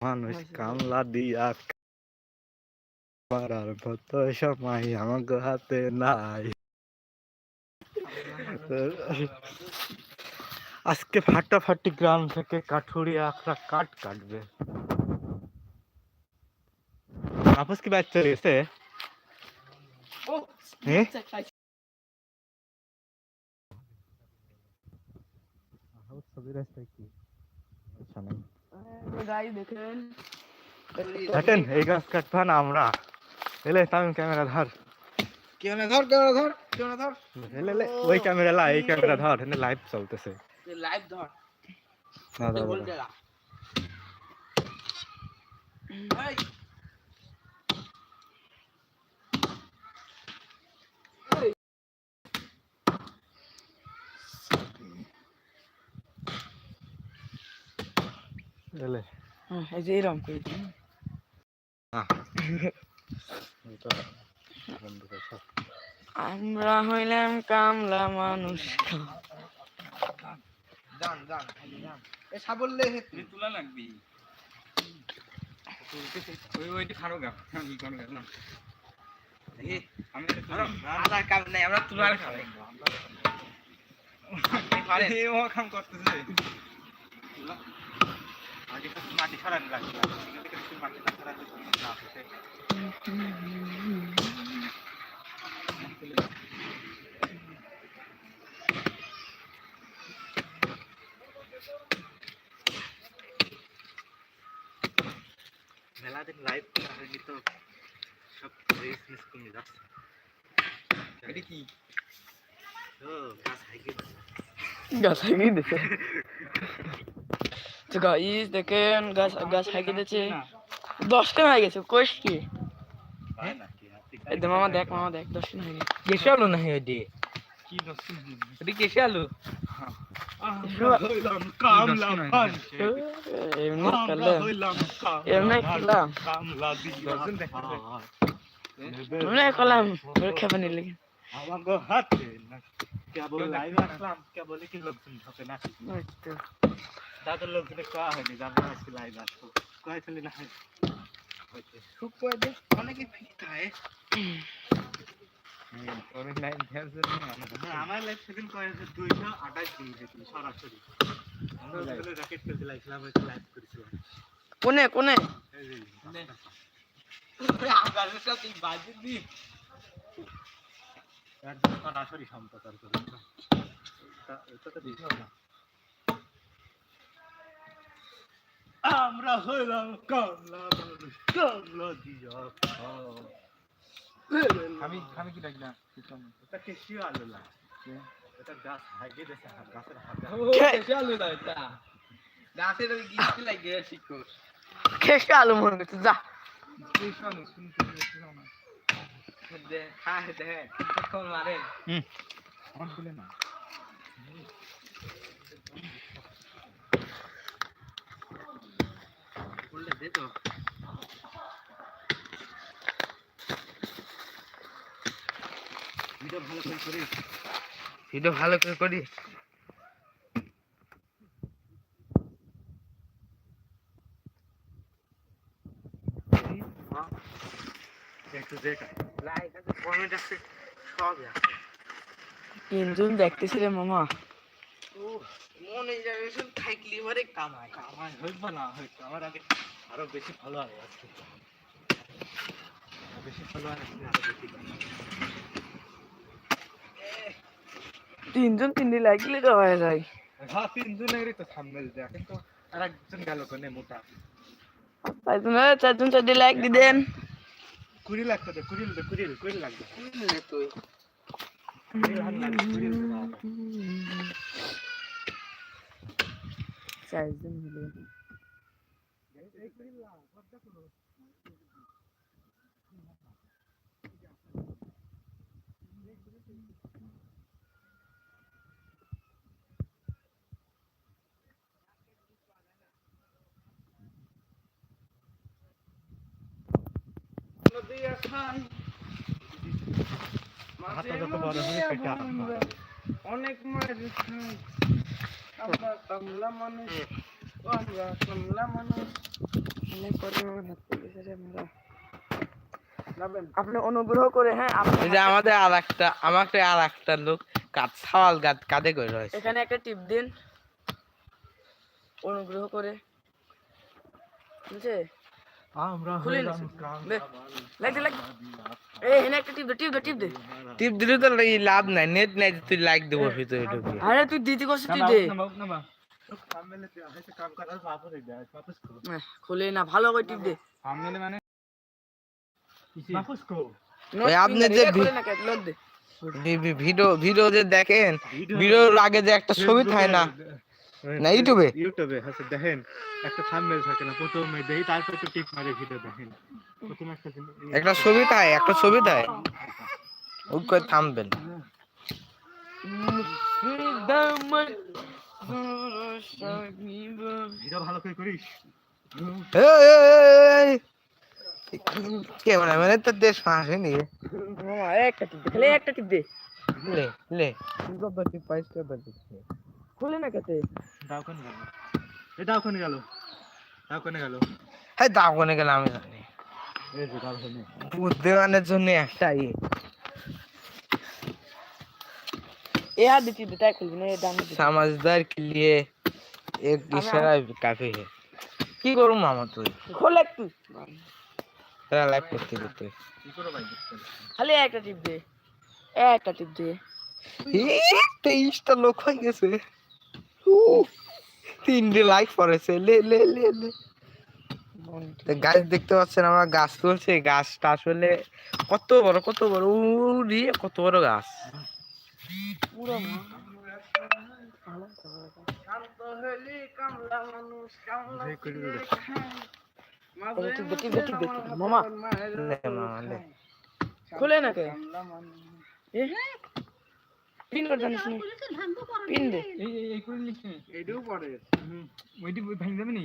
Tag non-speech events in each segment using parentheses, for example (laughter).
মানুষ কামলা দিয়া পারার মতো সময় আমাকে হাতে নাই আজকে ফাটাফাটি গ্রাম থেকে কাঠুরিয়া আখড়া কাঠ কাটবে আপস কি বাইক চলে গেছে হ্যাঁ ছবি রাস্তায় কি দেখেন দেখেন এই গাছ কাটবা না আমরা। এলে তামিম ক্যামেরা ধর। ক্যামেরা ধর ক্যামেরা ধর ক্যামেরা ধর। এলে এলে ওই ক্যামেরা লা এই ক্যামেরা ধর এখানে লাইভ চলতেছে। লাইভ ধর। না দাদা এই হ্যাঁ, যে এরকম করে দিন। আমরা হইলাম কামলা মানুষ। এ সাবল্লে তুই তুলা লাগবি। ওই ওইটি খারো গা আমি কোন গা না আমি তো তুলা কাম নাই আমরা তুলার খাবে। আরে। ও কাম করতেছে। মাটি সরান লাগবে মাটি না সরাতে না আসে মেলা দিন লাইভ করা হয়নি তো সব রেস মিস কমে যাচ্ছে এটা কি? ও গাছ হাইকে গাছ হাইকে দিছে। (laughs) তো গাইস দেখেন গাছ গাছ হাইকে দিচ্ছে দশটা হয়ে। গেছে কোষ কি? হয় দে মামা দেখ মামা দেখ দশটা হয়ে গেছে। কেসে আলু না হে দি কি দর্শন এটি কেসে আলু? হইলাম কামলা পান এমনি খেললাম হইলাম এমনি খেললাম কামলা দিয়া দর্শন দেখতে এমনি খেললাম ওর খেপে নিলে আমাকে হাতে কেবল লাইভ আসলাম কেবল কি লোকজন ঢোকে না তাদের লোকজনে কয়া হয়নি লাইভ আসব। কয়েছিলি না? খুব দে অনেকে ফেলছে হ্যাঁ, আমার লাইভ সেদিন কয়েছে দুইশো আঠাশ দিন গেছিল সরাসরি। র্যাকেট খেলতে লাগছিলাম লাইভ করেছিলাম। কোনে কোনে? এই যে, আগারের সাথে বাজি সরাসরি সম্প্রচার করে আমরা হইলাম কামলা মানুষ কামলা দিয়া। আমি আমি কি ডাকলাম? এটা কেসি আলু না। এটা গাছ হাইগে দিয়েছে হাত- গাছের হাত কেসে আলু না এটা। গাছের ওই গিফট লাগে শিখো খেসে আলু মনে করছে যা। শুনো শুনো শুনো না দে হ্যাঁ দে। কখন মারে। অন খুলে না। বললে দে তো। ভিডিও ভালো করে করিস। ভিডিও ভালো করে করিস। একটু দেখা আছে কমেন্ট আছে সব আছে তিনজন দেখতেছি রে মামা থাকলে পরে কামাই। আমার হইব না হয়তো আমার আগে আরও বেশি ভালো হবে আজকে। বেশি ভালো হয় কামাই। তিনজন তিনটি লাগলে তো হয়ে যায়। হ্যাঁ তিনজনেরই তো থাম্বনেল দেয়া কিন্তু আর একজন গেল কোনে মোটা। তাই জন্য চারজন চারটি লাইক দি দেন। কুড়ি লাগতো তো কুড়ি লাগতো কুড়ি কুড়ি তুই চারজন হলে। অনেক মাছ আমরা কামলা মানুষ। আপনি অনুগ্রহ করে হ্যাঁ আপনি আমাদের আর একটা আমাকে আর একটা লোক কাজ সওয়াল গাদ কাঁধে করে রয়েছে। এখানে একটা টিপ দিন। অনুগ্রহ করে। বুঝছে টিপ দে টিপ দে টিপ দে। টিপ দিলে তো লাভ নাই নেট নাই যে তুই লাইক দেবো ভিতরে ঢুকে। আরে তুই দিতে কষ্ট তুই দে। খুলে না ভালো করে টিপ দে মানে বাপস কো আপনি যে ভি- খুলে না কেন লোক দে ভি- ভি- ভিডিও ভিডিও যে দেখেন ভিডিওর আগে যে একটা ছবি থাকে না না, ইউটিউবে? ইউটিউবে হচ্ছে দেখেন একটা থাম্বনেল থাকে না প্রথমে তারপর মারে ভিডিও দেখেন। প্রথমে একটা একটা ছবি থাকে একটা ছবি থাকে। ওই ভিডিও ভালো করে করিস। ক্যামেরা মানে তো দেশ আসেনি মামা একটা টিপ দে একটা টিপ দে। লে লে। কত টিপ পাইছ খুলে না কেতে দাও কোন গেল? এ দাও কোন গেল? দাও কোন গেল? হ্যাঁ দাও কোনে গেলে আমি জানি। বুদ্ধিমানের জন্য একটাই। এ হাত দিতে দে তাই খুলবি না এ ডান দিতে समझदार के लिए एक इशारा काफी है কি করুম মামা তুই খোল একটু তোরা লাইভ করতে দিতে কি করো ভাই খালি একটা টিপ দে একটা টিপ দে তেইশটা লোক হয়ে গেছে উহ, তিনটে লাইক পড়েছে লে লে লে লে তো গাছ দেখতে পাচ্ছেন আমরা গাছ তুলছি গাছটা আসলে কত বড় কত বড় উড়িয়ে কত বড় গাছ পুরো মামা খুলে না কে? পিন করে জানিস নি। পিন দে। এই এই এই করে লিখছে এইটাও পড়ে ওইটি ভাঙ যাবে নি?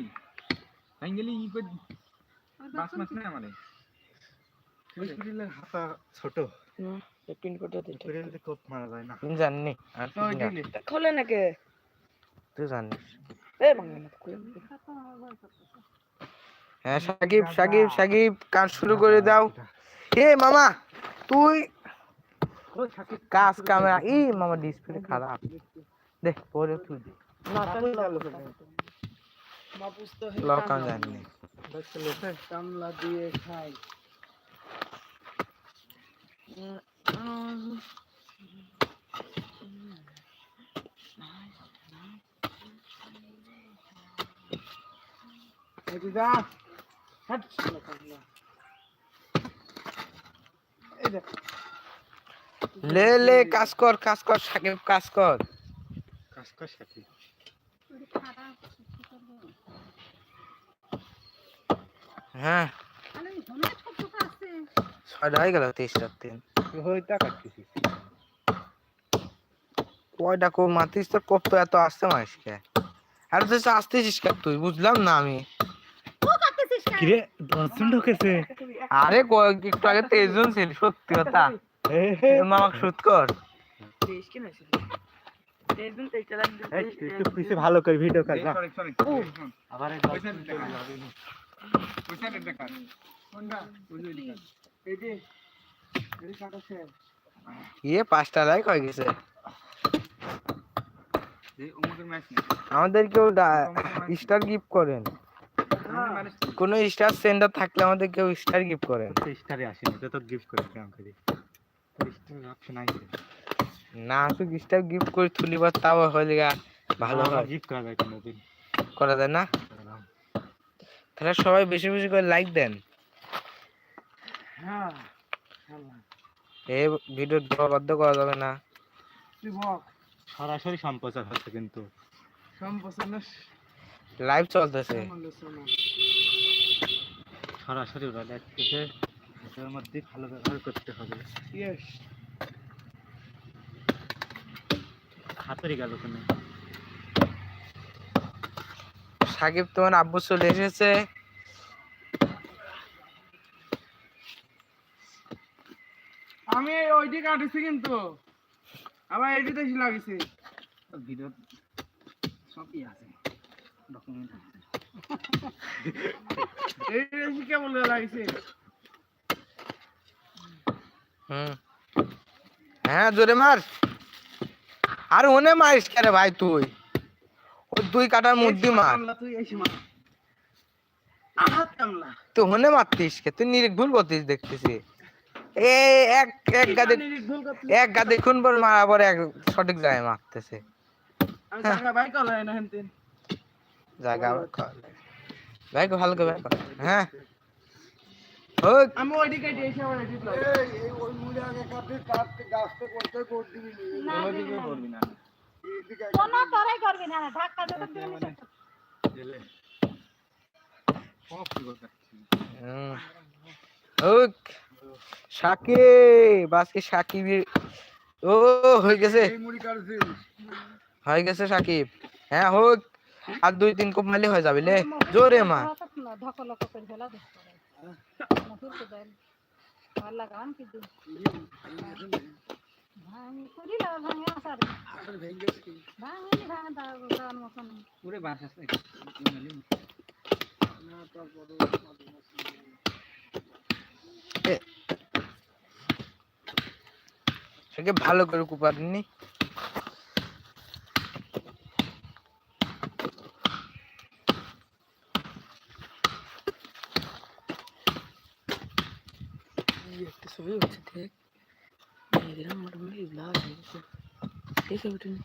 ভাঙ গেলে ই করে বাস মাস না আমারে হাতা ছোট। পিন করতে দে কোপ মারা যায় না। তুই জাননি? আর তুই না কে তুই জানিস। এ বাংলা না খুলে হ্যাঁ সাকিব সাকিব সাকিব কাজ শুরু করে দাও। এ মামা তুই কাজ ক্যামেরা ই মামা ডিসপ্লে খারাপ। দেখ পরে তুই জানি কামলা দিয়ে খাই। লে লে কাজ কর কাজ কর সাকিব কাজ কর। কাজ কর সাথে হ্যাঁ। ছয়টা হয়ে গেল তেইশটার দিন। কয়টা কো মাতিস তোর কপ তো এত আসতে মারিসকে আর তুই আসতেছিস কে তুই? বুঝলাম না আমি। কিরে দশজন ঢুকেছে। আরে কয়েক একটু আগে তেইশ জন ছিল সত্যি কথা। মামা শুট কর। ভালো করে ভিডিও কর আবার দেখা ইয়ে পাঁচটা লাইক হয়ে গেছে। আমাদের কেউ স্টার গিফট করেন। কোন স্টার সেন্টার থাকলে আমাদের কেউ স্টার গিফট করেন। তো স্টারে আসেনি তো তোর গিফট করে কেমন করে স্টার অপশন আইছে না তুই স্টার গিফট করে তুলিবার তাও হয়ে গা ভালো হয় গিফট করা যায় কোনোদিন করা যায় না? তাহলে সবাই বেশি বেশি করে লাইক দেন। হ্যাঁ। এই ভিডিও বদ্ধ করা যাবে না। সরাসরি সম্প্রচার হচ্ছে কিন্তু। সম্পূর্ণ লাইভ চলতেছে। সরাসরি ওরা দেখতেছে এটার মধ্যে ভালো ব্যবহার করতে হবে। ইয়েস হাতেরই গেল কেন। সাকিব তোমার আব্বু চলে এসেছে। আমি ওইটি কাটেছি কিন্তু। আবার এটি দেখি লাগিছে। ভিডিও সবই আছে। ডকুমেন্ট আছে। এই বেশি কেমন লাগছে? হুম। হ্যাঁ জোরে মার আর ওনে মারিস কেন ভাই তুই? ওই দুই কাটার মধ্যে মার। তুই আহাত কামলা। তুই ওনে মারতিস কে? তুই নিরিক ভুল করতিস দেখতেছি। এ এক এক গাদে এক গাদে খুন পর মারা পরে এক সঠিক জায়গায় মারতেছে। জায়গা ভাই ভালো করে ভাই হ্যাঁ। হোক। সাকিব আজকে সাকিবের ও হয়ে গেছে। হয়ে গেছে সাকিব। হ্যাঁ হোক আর দুই তিন কোপ মারলে হয়ে যাবে লে। জোরে মা। দেন ভালো করি লাগা ভাঙে আসার ভাঙে ভাঙে দাঁড়ান মতন পুরো বাস আছে সাকিব ভালো করে কুপার নি একটা ছবি হচ্ছে দেখ মেয়েদের আমার মনে ব্লাড হয়ে গেছে এই ছবিটা নি।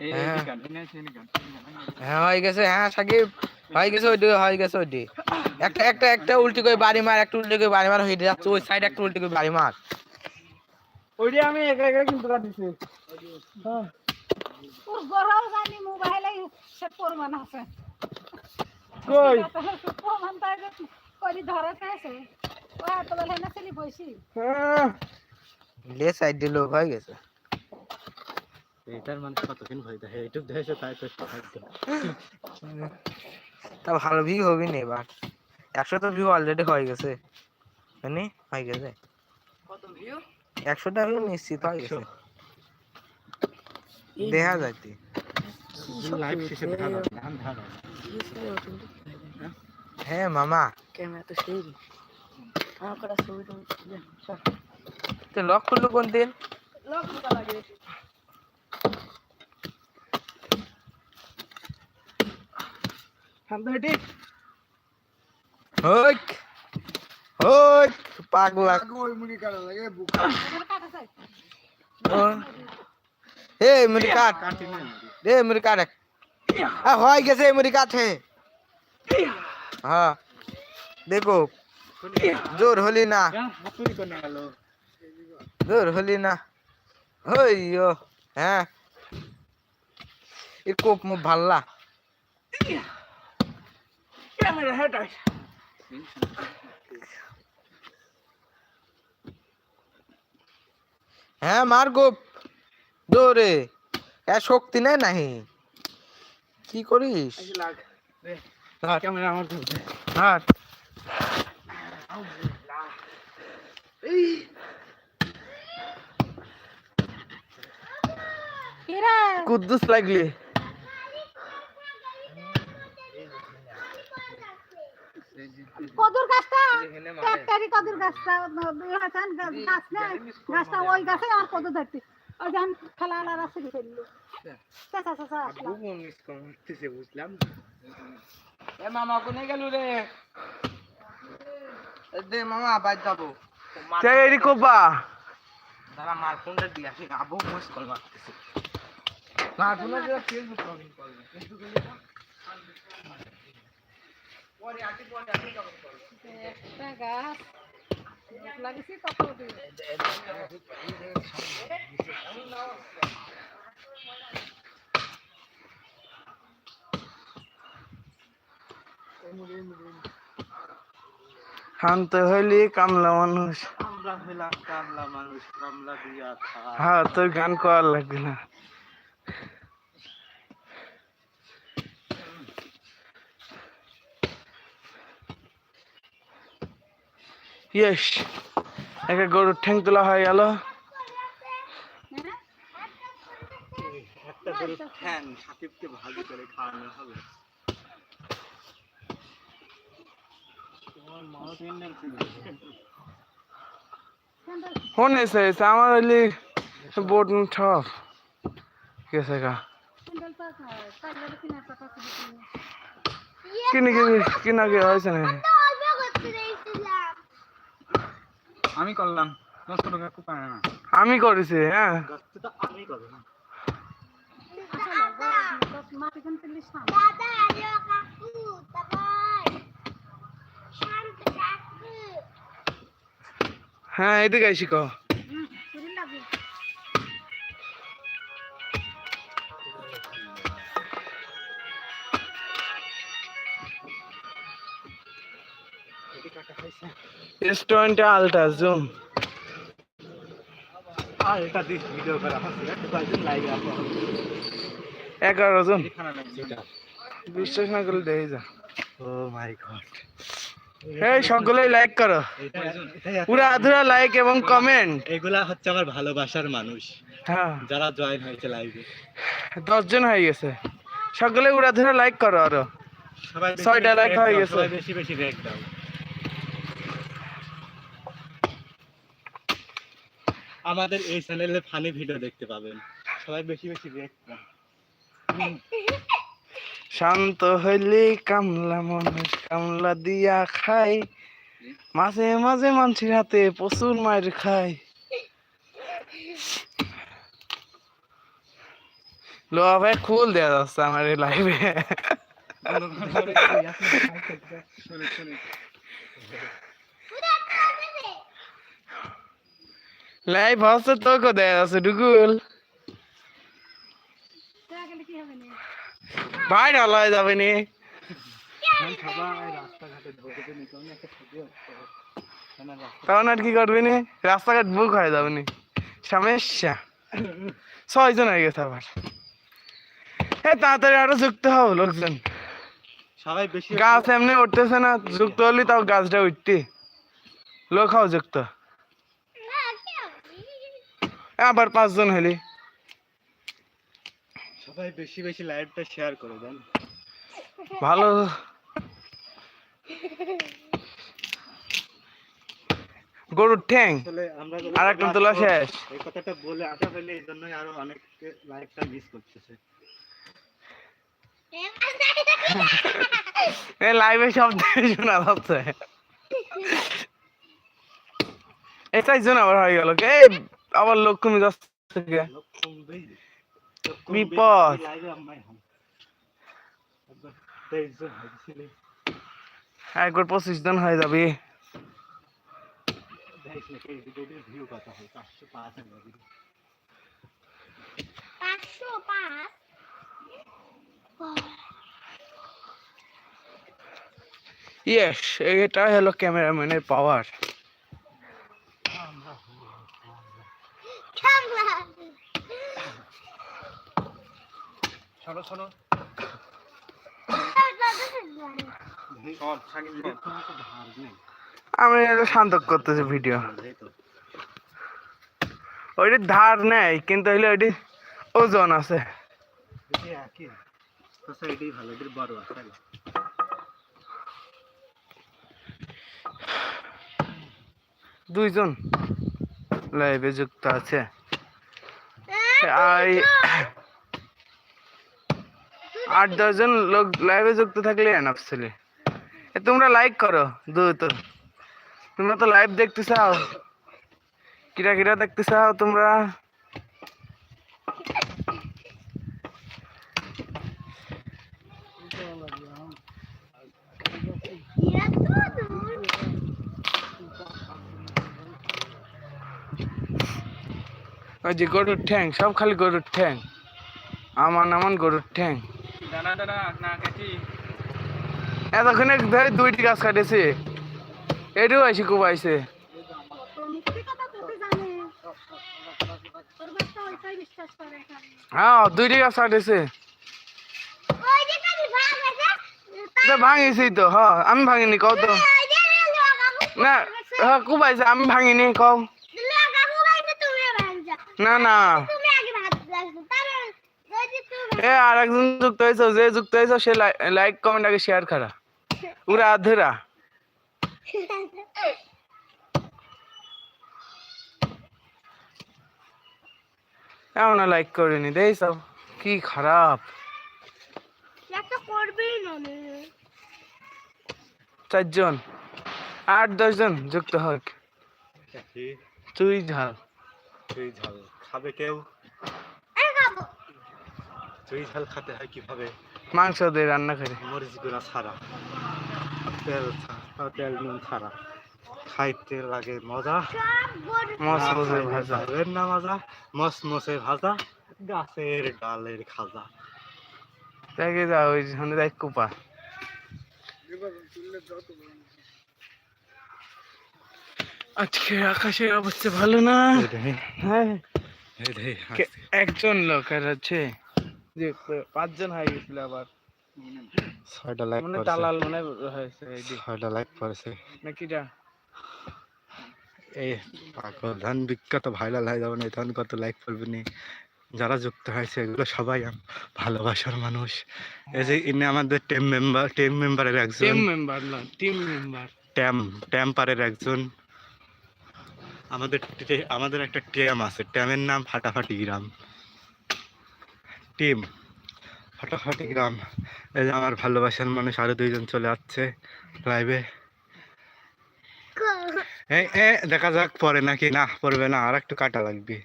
এই হ্যাঁ। হ্যাঁ হয়ে গেছে হ্যাঁ সাকিব। হয়ে গেছে ওইটি হয়ে গেছে ওইটি একটা একটা একটা উল্টি করে বাড়ি মার একটা উল্টি করে বাড়ি মার হয়ে যাচ্ছে ওই সাইড একটা উল্টি করে বাড়ি মার। ওইটি আমি একা একা কিন্তু কাটিছি। হ্যাঁ। তোর গরাও জানি মোবাইলে সে প্রমাণ আছে। কই? প্রমাণ তাই যে করি ধরে আছে ও এত বেলা না ছেলে বসি হ্যাঁ। লে সাইড দিয়ে লোক হয়ে গেছে। এটার মানে কতক্ষণ ভয় দেখেছে তাই তো তা ভালো ভিউ হবে না এবার। একশো তো ভিউ অলরেডি হয়ে গেছে। মানে হয়ে গেছে। কত ভিউ একশোটা ভিউ নিশ্চিত হয়ে গেছে। দেখা যাইতে লাইভ শেষে হ্যাঁ মামা। ক্যামেরা তো সেই আমার কটা ছবি তো লক করল কোন দিন লক লাগে হাম তো হেঁটে হোক হোক পাগলা এখানে কাটা চাই ও। এ মুড়ি কাট রে মুড়ি কাট আ হয়ে গেছে মুড়ি কাট হে হ্যাঁ দেখো জোর হলি না হাতুড়ি করে গেল জোর হলি না হই ও হ্যাঁ এর কোপ মুখ ভাল্লা ক্যামেরা হেঁটাই হ্যাঁ। মার গোপ এ শক্তি নেই নাহি। কি করিস? ক্যামেরা আমার হাট কুদ্দুস লাগলি। কদুর গাছটা ট্রাক্টরি কদুর গাছটা গাছ না গাছটা ওই গাছে আর কদুর ধরতে। ওই যান খেলা আলাদা ছেড়ে ফেলল বুঝলাম। এ মামা কোনে গেল রে? দে মামা বাদ যাব। এরি কোপা দাদা মার ফোনটা দিয়ে আসি। আবু মুস কল মারতেছে। মার ফোনটা দিয়ে ফেসবুক কল করবে ফেসবুকে পরে আটি পরে আটি কল করবে একটা গাছ লাগিয়েছি কত শান্ত হইলি কামলা মানুষ। আমরা হইলাম কামলা মানুষ কামলা দিয়া হ্যাঁ তোর গান করার লাগবে না। ইয়েস একটা গরুর ঠ্যাং তোলা হয়ে গেল একটা করে ফ্যান সাকিবকে ভাজি করে খাওয়ানো হবে। তোমার মা তিনজন ছিল ফোন এসে এসে আমার হইলে বোর্ড ঠপ গেছে গা স্যান্ডেল পাস হয় স্যান্ডেল কিনা টাকা ছিল কিনে কিনে কিনা কি হয়েছে না আমি করলাম। দশ টাকা খুব পারে না। আমি করেছি হ্যাঁ। আমি করব না। মাটি কিনতে লিস হ্যাঁ এদিকে I see S twenty ultra zoom এগারো জন। বিশ্বাস না করলে দেখে যা। ও মাই গড এই সকলেই লাইক করো। পুরো আধুরা লাইক এবং কমেন্ট এগুলা হচ্ছে আমার ভালোবাসার মানুষ। হ্যাঁ। যারা জয়েন হয়েছে লাইভে দশজন হয়ে গেছে। সকলে উড়া ধরে লাইক করো আরও। সবাই ছয়টা লাইক হয়ে গেছে। বেশি বেশি রেক দাও। আমাদের এই চ্যানেলে ফানি ভিডিও দেখতে পাবেন। সবাই বেশি বেশি শান্ত হইলে কামলা মানুষ কামলা দিয়া খাই। মাঝে মাঝে মানুষের হাতে প্রচুর মায়ের খায় লোয়া ভাই খুল দেওয়া যাচ্ছে আমার এই লাইভে শুনে শুনে লাইভ আছে গেলে কি হবে না ভাই ঢালা যাবে নি। তো তখন আর কি করবি নি? রাস্তাঘাট বুক হয়ে যাবে নি। সমস্যা। ছয়জন হয়ে গেছে আবার। এ তাড়াতাড়ি আরও যুক্ত হও লোকজন। সবাই বেশি গাছ এমনি উঠতেছে না যুক্ত হলি তাও গাছটা উঠতি। লোক হও যুক্ত। আবার পাঁচজন হলি সবাই বেশি বেশি লাইভটা শেয়ার করে দেন। ভালো। গরুর ঠ্যাং। আর একটা তোলা শেষ। এই কথাটা বলে আসা ফেলে এই জন্যই আরও অনেক লাইভটা মিস করতেছে। এই লাইভে শব্দ শোনা যাচ্ছে। এটাই জন আবার হয়ে গেল। এই আবার লোক কমে যাচ্ছে বিপদ। একবার পঁচিশ জন হয়ে যাবে। ইয়েস এটা হলো ক্যামেরাম্যানের পাওয়ার শোনো শোনো। আমি শান্ত করতেছি ভিডিও ওইটি ধার নেই কিন্তু হইলে ওইটি ওজন আছে। দুইজন লাইভে যুক্ত আছে। আর আট দশজন লোক লাইভে যুক্ত থাকলে এনাফ ছিল। তোমরা লাইক করো, দ্রুত। তোমরা তো লাইভ দেখতে চাও। কিরা কিরা দেখতে চাও তোমরা? ওই যে গরুর ঠ্যাং, সব খালি গরুর ঠ্যাং। আমান আমান গরুর ঠ্যাং। এতক্ষণে ধরে দুইটি গাছ কাটেছে। এটাও আইসি খুব আইসে। তো মিথ্যে কথা তোকে জানে তোর বাচ্চা ওইটাই বিশ্বাস করে হ্যাঁ দুইটি গাছ কাটেছে। ভাঙিছি তো হ্যাঁ আমি ভাঙিনি কত না হ্যাঁ কুবাইছে আমি ভাঙিনি কও। না না। এ আর একজন যুক্ত হয়েছে যে যুক্ত হয়েছে সে লাইক কমেন্ট আগে শেয়ার করা। উরা আধেরা এমন লাইক করিনি দেই সব। কি খারাপ। চারজন। আট দশজন যুক্ত হোক। তুই ঝাল। চুই ঝাল। খাবে কেউ? চুই ঝাল খেতে হয় কীভাবে? মাংস দিয়ে রান্না করে। মরিচ গুঁড়া ছাড়া তেল তেল নুন ছাড়া। খাইতে লাগে মজা। মস মসে ভাজা। না মজা। মস মসে ভাজা। গাছের ডালের খাজা। দেখে যা ওই সামনে দেখ কুপা। আজকে আকাশের অবস্থা ভালো না? হ্যাঁ। একজন লোক আর হচ্ছে যে প- পাঁচজন হয়ে গেছিল আবার। ছয়টা লাইক মানে দালাল মানে হয়েছে এই ছয়টা লাইক পড়েছে নাকিটা? এই পাগল ধান বিখ্যাত ভাইরাল হয়ে যাবে না তখন কত লাইক পড়বে নি? যারা যুক্ত হয়েছে এগুলো সবাই ভালোবাসার মানুষ। এই যে ইনি আমাদের টিম মেম্বার টিম মেম্বারের একজন। টিম মেম্বার না টিম মেম্বার ট্যাম ট্যাম্পারের একজন। আমাদের আমাদের একটা ট্যাম আছে ট্যামের নাম ফাটাফাটি গ্রাম। টিম। ফাটাফাটি গ্রাম এই যে আমার ভালোবাসার মানুষ আরও দুইজন চলে আসছে লাইভে দেখা যাক পরে নাকি। না, পড়বে না, আর একটু কাটা লাগবে।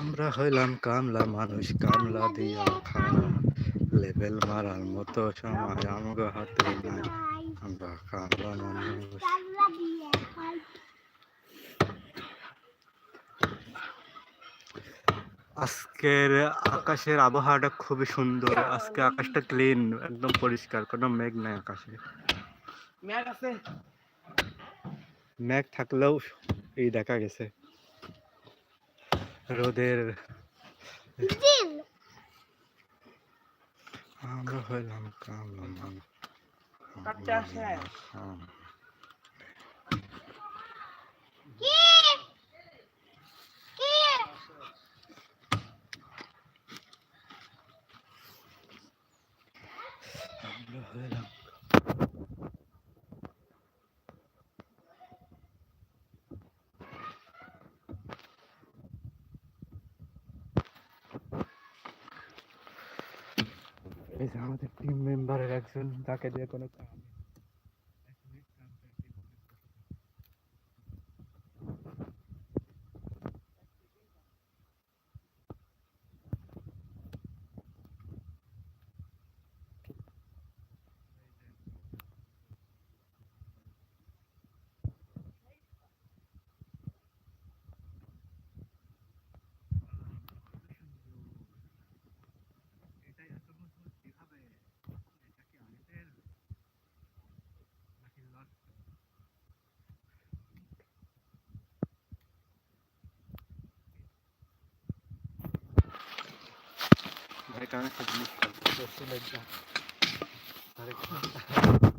আমরা হইলাম কামলা মানুষ, কামলা দিয়া লেভেল মারার মতো সময় আমাকে হাতে নাই। আমরা কামলা মানুষ। আজকের আকাশের আবহাওয়াটা খুবই সুন্দর। আজকে আকাশটা ক্লিন একদম পরিষ্কার কোনো মেঘ নাই আকাশে। ম্যাচ আছে। মেঘ থাকলেও এই দেখা গেছে। রোদের আমরা হইলাম কাটতে আসে হ্যাঁ। আমরা হইলাম এই যে আমাদের টিম মেম্বারের একজন যাকে দিয়ে কোনো কাম ভাইটা একটা জিনিস করছে লজ্জা আরেকটা